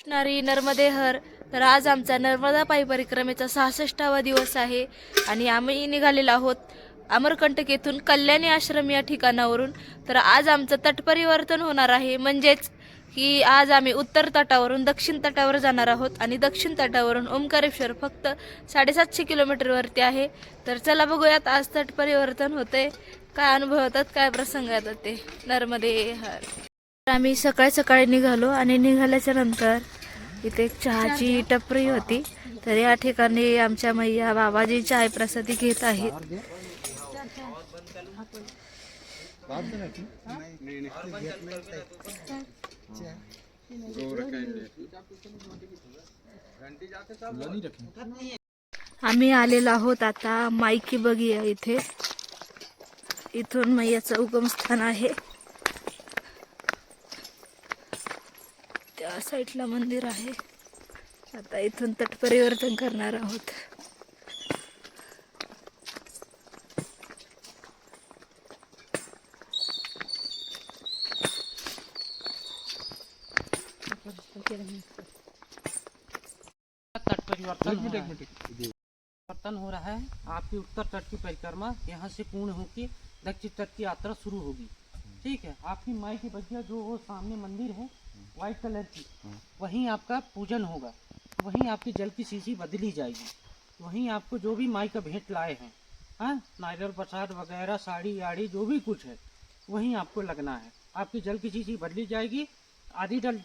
असणारी नर्मदे हर. तर आज आमचा नर्मदा पायी परिक्रमेचा सहासष्टावा दिवस आहे आणि आम्ही निघालेलो आहोत अमरकंटक येथून कल्याणी आश्रम या ठिकाणावरून. तर आज आमचं तटपरिवर्तन होणार आहे. म्हणजेच की आज आम्ही उत्तर तटावरून दक्षिण तटावर जाणार आहोत आणि दक्षिण तटावरून ओंकारेश्वर फक्त साडेसातशे किलोमीटरवरती आहे. तर चला बघूयात आज तटपरिवर्तन होते काय अनुभव होतात काय प्रसंग येतात ते. नर्मदे हर. आम्ही सकाळी सकाळी निघालो आणि निघाल्याच्या नंतर इथे एक चहाची टपरी होती. तर या ठिकाणी आमच्या मैया बाबाजी चाय प्रसादी घेत आहेत. आम्ही आलेलो आहोत आता माईकी बघिया इथे. इथून मैयाचं उगमस्थान आहे. साईडला मंदिर आहे. आता इथून करणार आहोत. तट परिवर्तन रहा है। परिवर्तन हो रहा है। आपकी उत्तर तट की परिक्रमा यहाँ से पूर्ण होकर दक्षिण तट की यात्रा शुरू होगी। ठीक है? आपकी माई की बगिया जो वो सामने मंदिर है व्हाइट कलर की। वहीं आपका पूजन होगा। वहीं आपकी जल की शीशी बदली जाएगी। वहीं आपको जो भी माई का भेंट लाए हैं हाँ नारियल प्रसाद वगैरह साड़ी आड़ी जो भी कुछ है वहीं आपको लगना है। आपकी जल की शीशी बदली जाएगी। आधी जल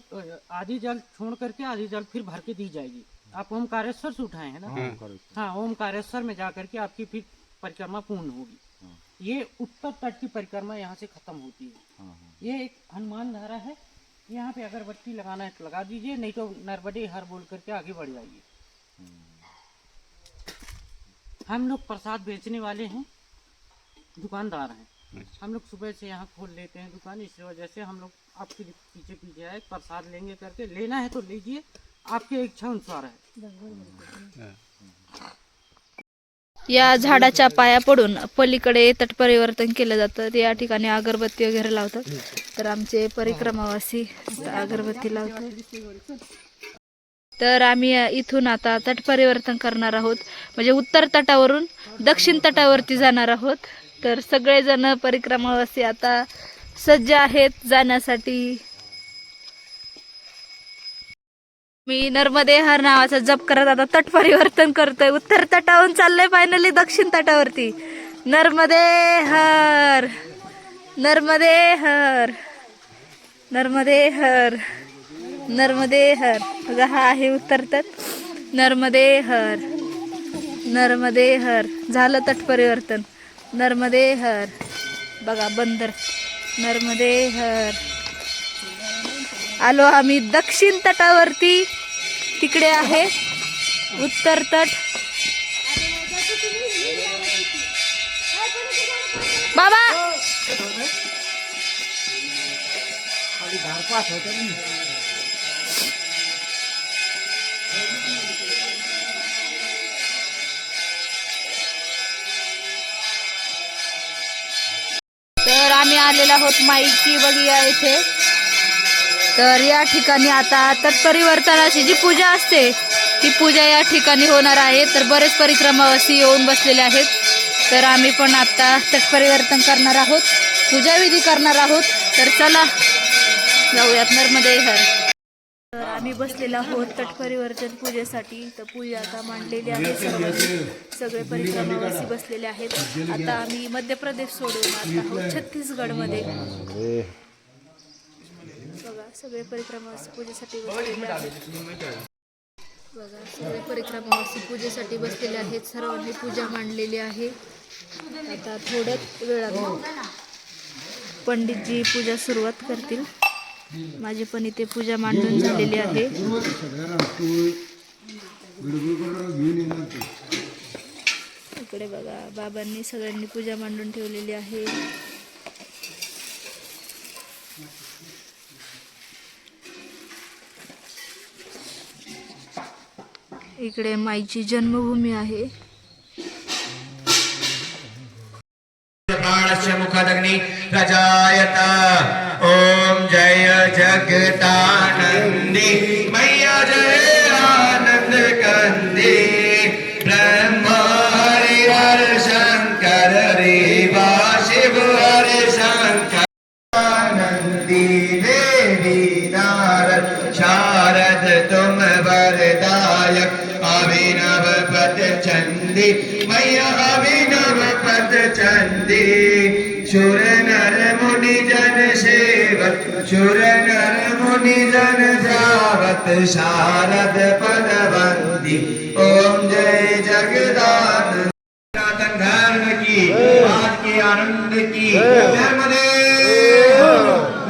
आधी जल छोड़ करके आधी जल फिर भर के दी जाएगी। आप ओमकारेश्वर से उठाए हैं ना? हाँ ओमकारेश्वर में जा करके आपकी फिर परिक्रमा पूर्ण होगी। ये उत्तर तट की परिक्रमा यहाँ से खत्म होती है। ये एक हनुमान धारा है। यहाँ पे अगरबत्ती लगाना है तो लगा दीजिए नहीं तो नर्मदे हर बोल करके आगे बढ़ जाइए। हम लोग प्रसाद बेचने वाले हैं दुकानदार हैं। हम लोग सुबह से यहाँ खोल लेते हैं दुकान इस वजह से हम लोग आपके पीछे पीछे आए प्रसाद लेंगे करके। लेना है तो लीजिए आपकी इच्छा अनुसार है। या झाडाच्या पाया पडून पलीकडे तटपरिवर्तन केलं जातं. या ठिकाणी अगरबत्ती वगैरे लावतात. तर आमचे परिक्रमावासी अगरबत्ती लावतात. तर आम्ही इथून आता तटपरिवर्तन करणार आहोत. म्हणजे उत्तर तटावरून दक्षिण तटावरती जाणार आहोत. तर सगळेजण परिक्रमावासी आता सज्ज आहेत जाण्यासाठी. मी नर्मदे हर नावाचा जप करत आता तट परिवर्तन करतोय. उत्तर तटावरून चाललंय फायनली दक्षिण तटावरती. नर्मदे हर नर्मदे हर नर्मदे हर नर्मदे हर. बघा हा आहे उत्तर तट. नर्मदे हर नर्मदे हर. झालं तट परिवर्तन. नर्मदे हर. बघा बंदर. नर्मदे हर. आलो आम्ही दक्षिण तटावरती. तिकडे आहे उत्तर तट. बाबा! तर आम्ही आलेलो आहोत माईकी बघिया इथे तर या ठिकाणी आता तत्परिवर्तनाची जी पूजा असते ती पूजा या ठिकाणी होणार आहे. तर बरेच परिक्रमावासी येऊन बसलेले आहेत. तर आम्ही पण आता तटपरिवर्तन करणार आहोत पूजाविधी करणार आहोत. तर चला जाऊयात नर्मदे हर तर आम्ही बसलेलो आहोत तटपरिवर्तन पूजेसाठी. तर पूजा आता मांडलेली आहे सर्व सगळे परिक्रमावासी बसलेले आहेत. आता आम्ही मध्य प्रदेश सोडून आता आहोत छत्तीसगडमध्ये. सगळे परिक्रमावासी पूजेसाठी बसलेले आहेत. बघा सगळे परिक्रमावासी पूजेसाठी बसलेले आहेत. सर्वांनी पूजा मांडलेली आहे. आता थोड्याच वेळात पंडितजी पूजा सुरुवात करतील. माझी पण इथे पूजा मांडून झालेली आहे. इकडे बघा बाबांनी सगळ्यांनी पूजा मांडून ठेवलेली आहे. इकडे माईची जन्मभूमी आहे. मुखादग्नी प्रजायत ओम जय जगतानंदी. चंदी शुर नर मुनि जन सेवक शुर नर मुनि जन जावत शारद पद वंदी ओम जय जगदान धर्म की आज के आनंद की। नर्मदे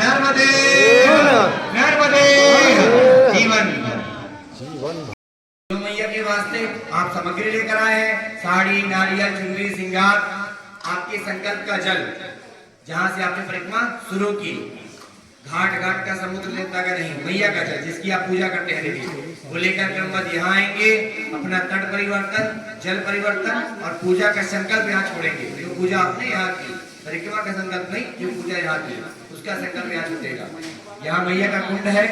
नर्मदे नर्मदे। जीवन। मैया के वास्ते आप सामग्री लेकर आए हैं साड़ी नारियल चुनरी सिंगार। आपके संकल्प का जल, जहाँ से आपने परिक्रमा शुरू की। घाट घाट का समुद्र देवता का नहीं, मैया का जल, जिसकी आप पूजा करते हैं वो लेकर क्रमबद्ध यहाँ आएँगे, अपना तट परिवर्तन, जल परिवर्तन और पूजा का संकल्प यहाँ छोड़ेंगे। जो पूजा आपने यहाँ की, परिक्रमा का संकल्प नहीं, जो पूजा यहाँ की, उसका संकल्प यहाँ छूटेगा। यहाँ मैया का कुंड है,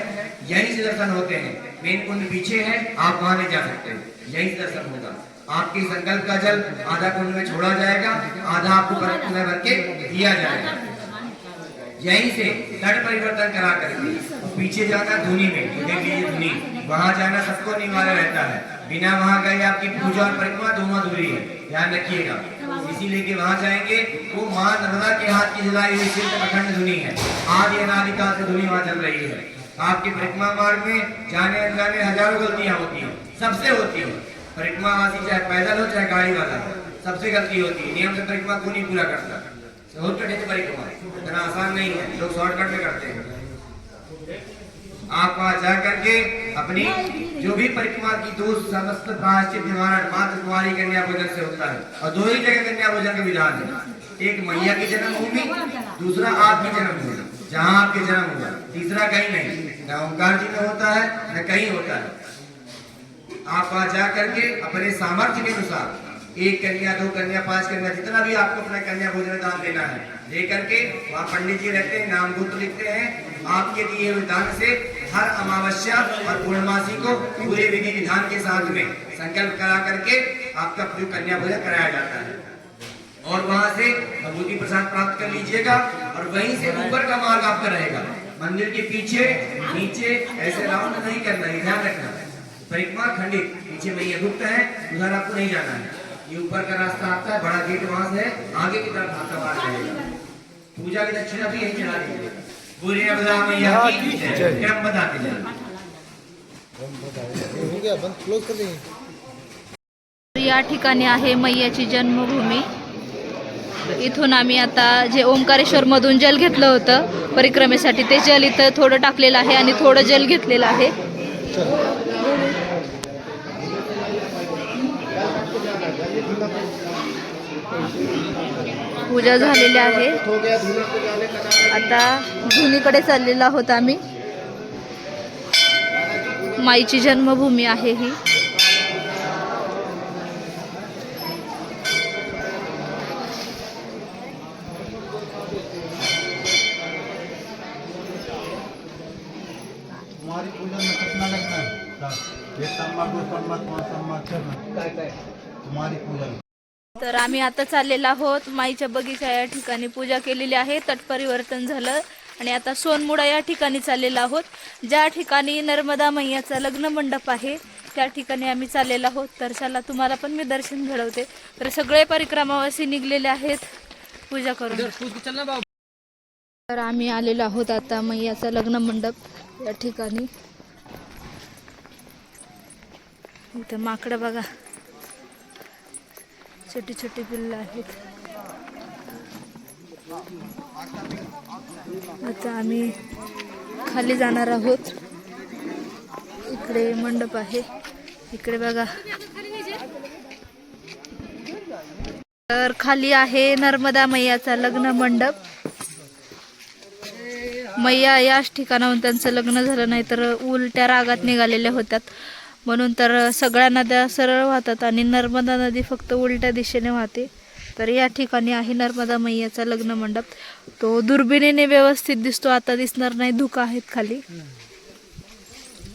यहीं से दर्शन होते हैं। मेन कुंड पीछे है, आप वहाँ नहीं जा सकते। यहीं से दर्शन होगा। आपके संकल्प का जल आधा कुंड में छोड़ा जाएगा, आधा आपको भर के दिया जाएगा। यहीं से तट परिवर्तन करा करके पीछे जाना धुनी में तो देख लीजिए धुनी। वहाँ जाना सबको अनिवार्य रहता है। बिना वहाँ गए आपकी पूजा और परिक्रमा दोनों दूरी है। ध्यान रखिएगा। इसीलिए कि वहाँ जाएँगे, वो माँ नर्मदा के हाथ की जलाई हुई सिर्फ़ अखंड धुनी है। आदि अनादिकाल से धुनी वहाँ चल रही है। आपके परिक्रमा मार्ग में जाने अनजाने हज़ारों गलतियाँ होती है। सबसे होती है। परिक्रमा वासी चाहे पैदल हो, चाहे गाड़ी वाला सबसे गलती होती है। नियम से परिक्रमा को नहीं पूरा करता बहुत कठिन परिक्रमा इतना आसान नहीं है। लोग शॉर्टकट में करते हैं। आप वहाँ जा करके अपनी जो भी परिक्रमा की दोष समस्त प्रायश्चित, निवारण, मात्र कुमारी कन्या भोजन से होता है। और दो ही जगह कन्या भोजन का विधान है। एक मैया की जन्मभूमि, दूसरा आपकी जन्मभूमि, जहाँ आपके जन्म हुआ। तीसरा कहीं नहीं। न ओंकार जी में होता है, न कहीं होता है। आप वहाँ जा करके अपने सामर्थ्य के अनुसार, एक कन्या, दो कन्या, पाँच कन्या, जितना भी आपको अपना कन्या भोजन दान देना है लेकर के वहाँ पंडित जी रहते हैं, नाम गुप्त लिखते हैं, आपके दिए हुए दान से हर अमावस्या और पूर्णमासी को पूरे विधि विधान के साथ में संकल्प करा करके आपका जो कन्या भोजन कराया जाता है। और वहाँ से भगवती प्रसाद प्राप्त कर लीजिएगा और वहीं से ऊपर का मार्ग आपका रहेगा। मंदिर के पीछे, नीचे, ऐसे राउंड नहीं करना ध्यान रखना। परिक्रमा खंडित पीछे मैया गुप्त है उधर आपको नहीं जाना है। ये ऊपर का रास्ता आता है बड़ा गेट वहां से आगे की तरफ आपका रहेगा पूजा की दक्षिणा भी यही चढ़ा दीजिए पूरी अबदा मैया की जय। क्रम बताते जाए? हो या ठिकाणी आहे मैयाची जन्मभूमी. इथून आम्ही आता जे ओंकारेश्वर मधून जल घेतलं होतं परिक्रमेसाठी ते जल इथं थोडं टाकलेलं आहे आणि थोडं जल घेतलेलं आहे. पूजा झालेली आहे. आता धुनीकडे चाललेलो आहोत आम्ही. माईची जन्मभूमी आहे ही. तुम्हारी पूजा तर आम्ही आता चाललेलो आहोत. माईच्या बगीचा या ठिकाणी पूजा केलेली आहे. तटपरिवर्तन झालं. आणि आता सोनमुडा या ठिकाणी चाललेलो आहोत. ज्या ठिकाणी नर्मदा मैयाचा लग्न मंडप आहे त्या ठिकाणी आम्ही चाललेलो आहोत. तर चला तुम्हाला पण मी दर्शन घडवते. तर सगळे परिक्रमावासी निघलेले आहेत. पूजा करून. तर आम्ही आलेलो आहोत आता मैयाचा लग्न मंडप या ठिकाणी. इथं माकडं बघा. छोटी छोटी पिल्लं आहेत. आता आम्ही खाली जाणार आहोत. इकडे मंडप आहे. इकडे बघा. तर खाली आहे नर्मदा मैयाचा लग्न मंडप. मैया याच ठिकाणाहून त्यांचं लग्न झालं नाही तर उलट्या रागात निघालेल्या होत्यात. म्हणून तर सगळ्या नद्या सरळ वाहतात आणि नर्मदा नदी फक्त उलट्या दिशेने वाहते. तर या ठिकाणी आहे नर्मदा मैयाचा लग्न मंडप. तो दुर्बिणीने व्यवस्थित दिसतो आता दिसणार नाही धुका आहेत खाली.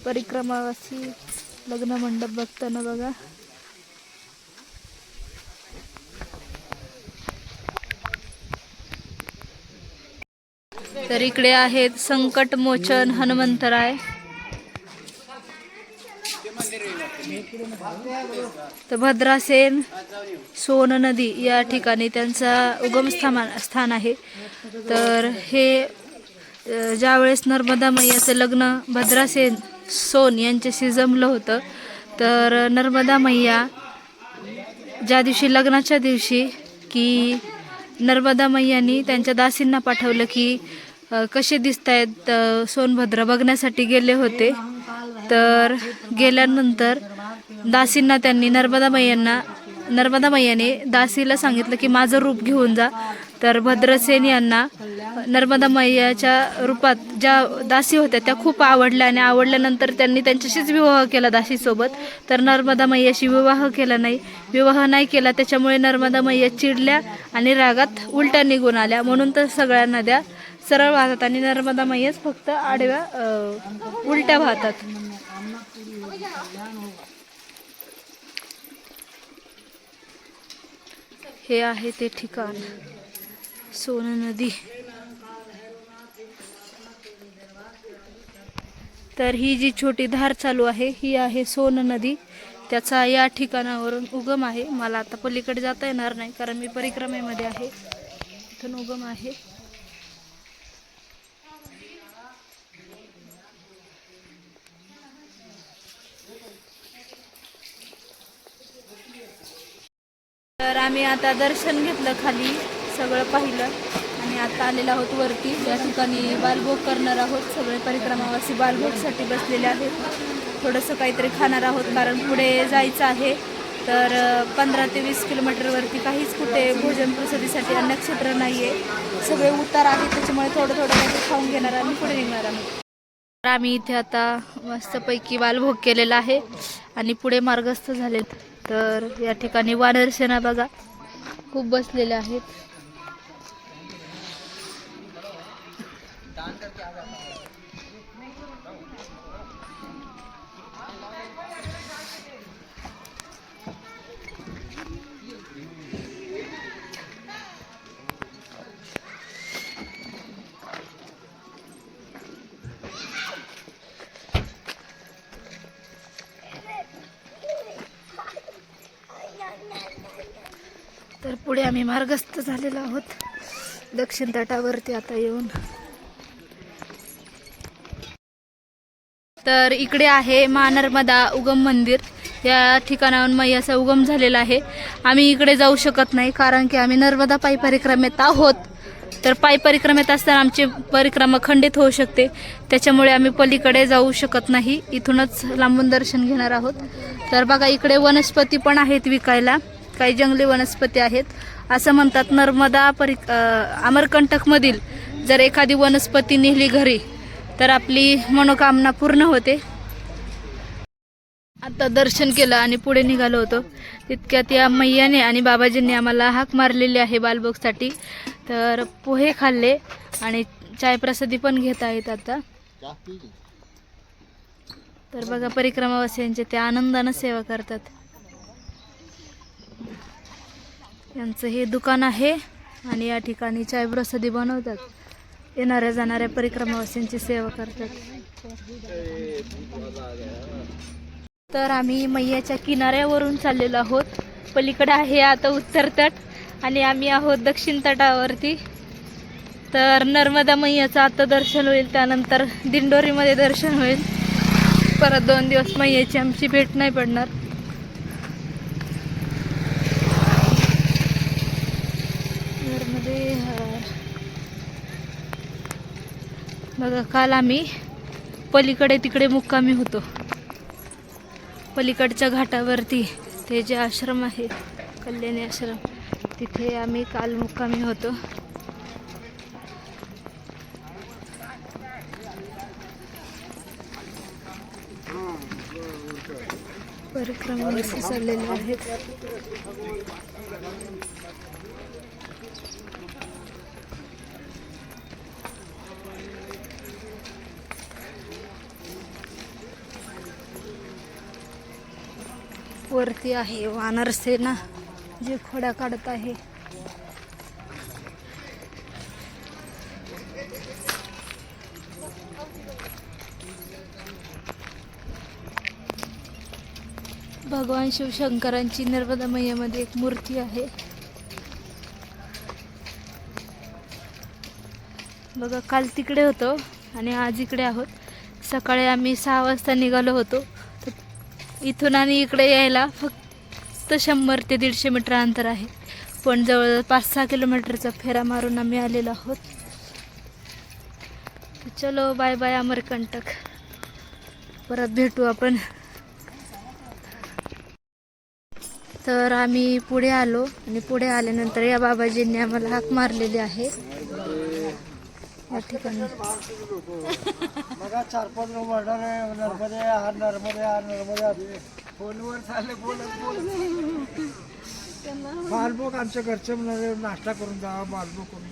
परिक्रमावासी लग्न मंडप बघताना बघा. तर इकडे आहेत संकट मोचन हनुमंतराय. तर भद्रासेन सोन नदी या ठिकाणी त्यांचा उगम स्थान स्थान आहे. तर हे ज्यावेळेस नर्मदा मैयाचं लग्न भद्रासेन सोन यांच्याशी जमलं होतं तर नर्मदा मैया ज्या दिवशी लग्नाच्या दिवशी की नर्मदा मैयानी त्यांच्या दासींना पाठवलं की कसे दिसत आहेत सोनभद्र बघण्यासाठी गेले होते तर गेल्यानंतर दासींना त्यांनी नर्मदा मैयांना नर्मदा मैयाने दासीला सांगितलं की माझं रूप घेऊन जा. तर भद्रसेन यांना नर्मदा मैयाच्या रूपात ज्या दासी होत्या त्या खूप आवडल्या आणि आवडल्यानंतर त्यांनी त्यांच्याशीच विवाह केला दासीसोबत. तर नर्मदा मैयाशी विवाह केला नाही विवाह नाही केला त्याच्यामुळे नर्मदा मैया चिडल्या आणि रागात उलट्या निघून आल्या. म्हणून तर सगळ्या नद्या सरळ वाहतात आणि नर्मदा मैयाच फक्त आडव्या उलट्या वाहतात. हे आहे ते ठिकाण. सोन नदी. तर ही जी छोटी धार चालू आहे ही आहे सोन नदी. त्याचा या ठिकाणावरून उगम आहे. मला आता पलीकडे जाता येणार नाही कारण मी परिक्रमेमध्ये आहे. इथून उगम आहे तर आम्ही आता दर्शन घेतलं खाली सगळं पाहिलं. आणि आता आलेलो आहोत वरती. या ठिकाणी बालभोग करणार आहोत सगळे परिक्रमावासी बालभोगसाठी बसलेले आहेत. थोडंसं काहीतरी खाणार आहोत कारण पुढे जायचं आहे. तर पंधरा ते वीस किलोमीटरवरती काहीच कुठे भोजन प्रसिद्धीसाठी अन्नक्षेत्र नाही आहे सगळे उतार आहे त्याच्यामुळे थोडं थोडं काहीतरी खाऊन घेणार आणि पुढे निघणार आहोत. तर आम्ही इथे आता मस्तपैकी बालभोग केलेला आहे. आणि पुढे मार्गस्थ झालेत तर या ठिकाणी वानरसेना बघा. खूप बसलेल्या आहेत. तर पुढे आम्ही मार्गस्थ झालेलो आहोत. दक्षिण तटावरती आता येऊन. तर इकडे आहे मा नर्मदा उगम मंदिर. या ठिकाणाहून मैयाचा उगम झालेला आहे. आम्ही इकडे जाऊ शकत नाही कारण की आम्ही नर्मदा पायी परिक्रमेत आहोत. तर पायी परिक्रमेत असताना आमची परिक्रमा खंडित होऊ शकते. त्याच्यामुळे आम्ही पलीकडे जाऊ शकत नाही. इथूनच लांबून दर्शन घेणार आहोत. तर बघा इकडे वनस्पती पण आहेत विकायला. काही जंगली वनस्पती आहेत. असं म्हणतात नर्मदा परि अमरकंटकमधील जर एखादी वनस्पती नेली घरी तर आपली मनोकामना पूर्ण होते. आता दर्शन केलं आणि पुढे निघालो होतो. तितक्यात या मैयाने आणि बाबाजींनी आम्हाला हाक मारलेली आहे बालबोगसाठी तर पोहे खाल्ले आणि चायप्रसादी पण घेत आहेत आता. तर बघा परिक्रमावासियांचे ते आनंदानं सेवा करतात. यांचं हे दुकान आहे आणि या ठिकाणी चाय प्रसादी बनवतात. येणाऱ्या जाणाऱ्या परिक्रमावासींची सेवा करतात. तर आम्ही मैयाच्या किनाऱ्यावरून चाललेलो आहोत. पलीकडे आहे आता उत्तर तट आणि आम्ही आहोत दक्षिण तटावरती. तर नर्मदा मैयाचं आता दर्शन होईल त्यानंतर दिंडोरीमध्ये दर्शन होईल. परत दोन दिवस मैयाची आमची भेट नाही पडणार नर्मदे हर बघा काल आम्ही पलीकडे तिकडे मुक्कामी होतो. पलीकडच्या घाटावरती ते जे आश्रम आहे कल्याणी आश्रम तिथे आम्ही काल मुक्कामी होतो. परिक्रमा चाललेले आहेत. वरती आहे वानर सेना जे खोड्या काढत आहे. भगवान शिवशंकरांची नर्मदा मैयामध्ये एक मूर्ती आहे. बघा काल तिकडे होतो आणि आज इकडे आहोत. सकाळी आम्ही सहा वाजता निघालो होतो. इथून आणि इकडे यायला फक्त शंभर ते दीडशे मीटर अंतर आहे. पण जवळ पाच सहा किलोमीटरचा फेरा मारून आम्ही आलेलो आहोत. चलो बाय बाय अमरकंटक. परत भेटू आपण. तर आम्ही पुढे आलो आणि पुढे आल्यानंतर या बाबाजींनी आम्हाला हाक मारलेली आहे. या ठिकाणी. बघा चार पाच वर्डर आहे. नर्मदे हा नर्मदे हा नर्मदे. फोनवर चालले बोलत बोलत. बालबोक आमच्या घरचे म्हणाले नाश्ता करून जा बालबोक करून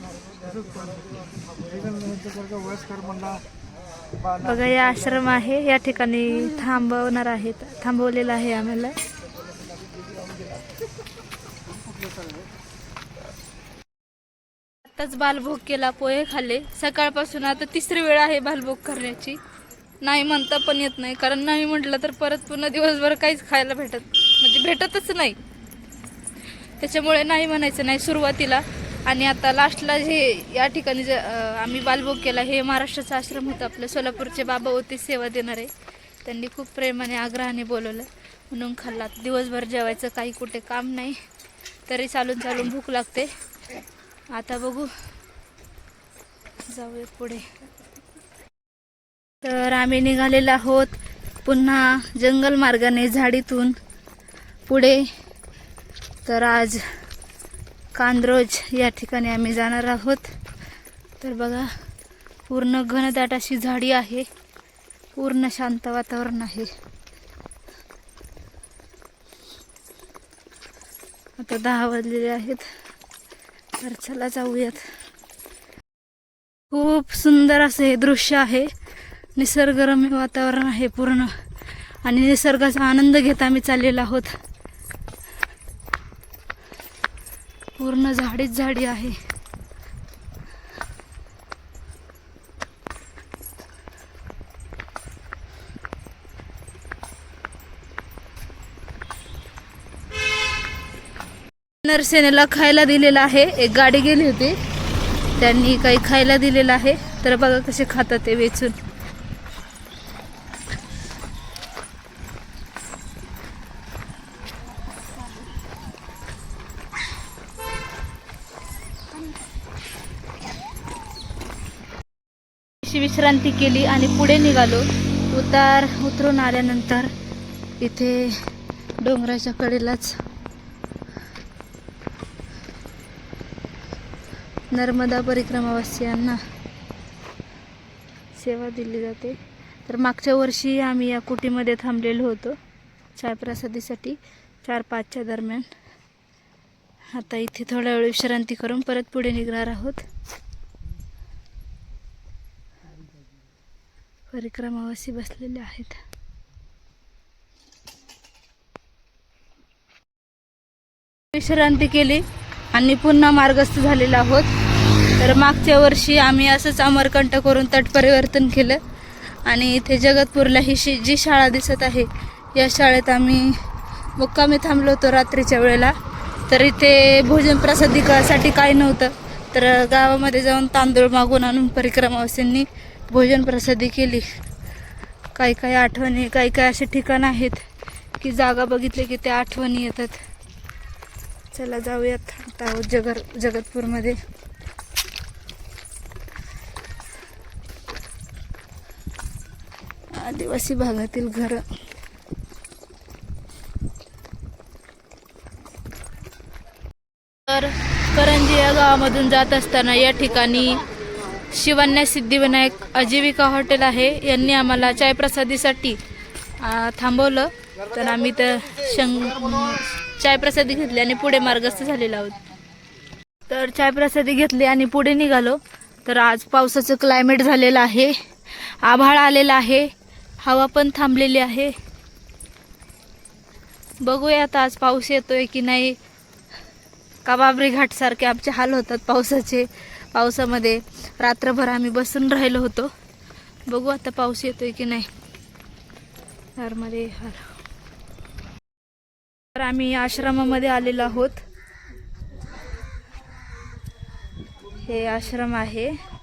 नंतर वयस्कर म्हणला बघा हे आश्रम आहे. या ठिकाणी थांबवणार आहेत थांबवलेलं आहे आम्हाला. आताच बालभोग केला पोहे खाल्ले. सकाळपासून आता तिसरी वेळ आहे बालभोग करण्याची. नाही म्हणता पण येत नाही कारण नाही म्हटलं तर परत पुन्हा दिवसभर काहीच खायला भेटत म्हणजे भेटतच नाही. त्याच्यामुळे नाही म्हणायचं नाही सुरुवातीला. आणि आता लास्टला जे या ठिकाणी जे आम्ही बालभोग केला हे महाराष्ट्राचा आश्रम होता आपलं. सोलापूरचे बाबा होते सेवा देणारे. त्यांनी खूप प्रेमाने आग्रहाने बोलवलं. म्हणून खाल्ला. दिवसभर जेवायचं काही कुठे काम नाही. तरी चालून चालून भूक लागते. आता बघू. जाऊया पुढे. तर आम्ही निघालेलो आहोत पुन्हा जंगल मार्गाने झाडीतून पुढे. तर आज कांद्रोज या ठिकाणी आम्ही जाणार आहोत. तर बघा पूर्ण घनदाट अशी झाडी आहे. पूर्ण शांत वातावरण आहे. आता दहा वाजलेले आहेत. तर चला जाऊयात. खूप सुंदर असं हे दृश्य आहे. निसर्गरम्य वातावरण आहे पूर्ण. आणि निसर्गाचा आनंद घेत आम्ही चाललेलो आहोत. पूर्ण झाडीच झाडी आहे. नरसेनेला खायला दिलेलं आहे. एक गाडी गेली होती. त्यांनी काही खायला दिलेलं आहे. तर बघा कसे खातात ते वेचून. विश्रांती केली आणि पुढे निघालो. उतार उतरून आल्यानंतर इथे डोंगराच्या कडेलाच नर्मदा परिक्रमावासियांना सेवा दिली जाते. तर मागच्या वर्षी आम्ही या कुटीमध्ये थांबलेलो होतो चायप्रसादीसाठी चार पाचच्या दरम्यान. आता इथे थोड्या वेळ विश्रांती करून परत पुढे निघणार आहोत. परिक्रमावासी बसलेले आहेत. विश्रांती केली आणि पुन्हा मार्गस्थ झालेला आहोत. तर मागच्या वर्षी आम्ही असंच अमरकंट करून तट परिवर्तन केलं. आणि इथे जगतपूरला ही शि जी शाळा दिसत आहे या शाळेत आम्ही मुक्कामी थांबलो होतो रात्रीच्या वेळेला. तर इथे भोजन प्रसादिकासाठी काही नव्हतं. तर गावामध्ये जाऊन तांदूळ मागून आणून परिक्रमावासींनी भोजन प्रसादी केली. काही काही आठवणी काही काही असे ठिकाणं आहेत की जागा बघितले की त्या आठवणी येतात. चला जाऊयात आता जगर जगतपूरमध्ये. आदिवासी भागातील घरं. तर करंजी या गावामधून जात असताना या ठिकाणी शिवन्या सिद्धिविनायक आजीविका हॉटेल आहे. यांनी आम्हाला चायप्रसादीसाठी प्रसादीसाठी थांबवलं. तर आम्ही तर शंग चायप्रसादी घेतली आणि पुढे मार्गस्थ झालेलो आहोत. तर चायप्रसादी घेतली आणि पुढे निघालो. तर आज पावसाचं क्लायमेट झालेलं आहे. आभाळ आलेलं आहे. हवा पण थांबलेली आहे. बघूया आता आज पाऊस येतोय की नाही. का बाबरी घाटसारखे आमचे हाल होतात पावसाचे. पावसामध्ये रात्रभर आम्ही बसून राहिलो होतो. बघू आता पाऊस येतोय की नाही. नर्मदे हर तर आम्ही आश्रमामध्ये आलेलो आहोत. हे आश्रम आहे.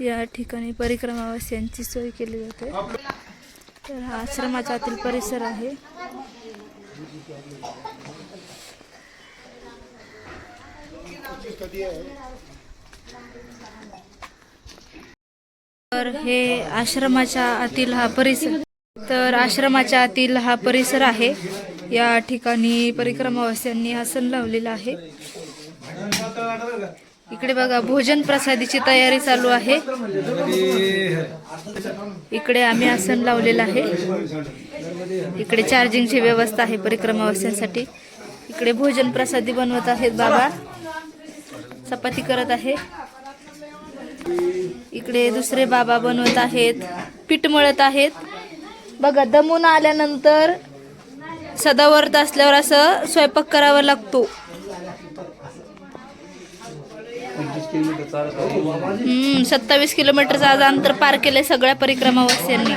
या ठिकाणी परिक्रमावासियांची सोय केली जाते. तर हा आश्रमाचा आतील परिसर आहे. तर हे आश्रमाच्या आतील हा परिसर तर आश्रमाच्या आतील हा परिसर आहे. या ठिकाणी परिक्रमावासियांनी आसन लावलेला आहे. इकडे बघा भोजन प्रसादीची तयारी चालू आहे. इकडे आम्ही आसन लावलेलं आहे. इकडे चार्जिंगची व्यवस्था आहे परिक्रमावासियांसाठी इकडे भोजन प्रसादी बनवत आहेत बाबा. चपाती करत आहे. इकडे दुसरे बाबा बनवत आहेत. पीठ मळत आहेत. बघा दमून आल्यानंतर सदावर्त असल्यावर असं स्वयंपाक करावा लागतो. सत्तावीस किलोमीटरचं आज अंतर पार केलंय सगळ्या परिक्रमावासियांनी.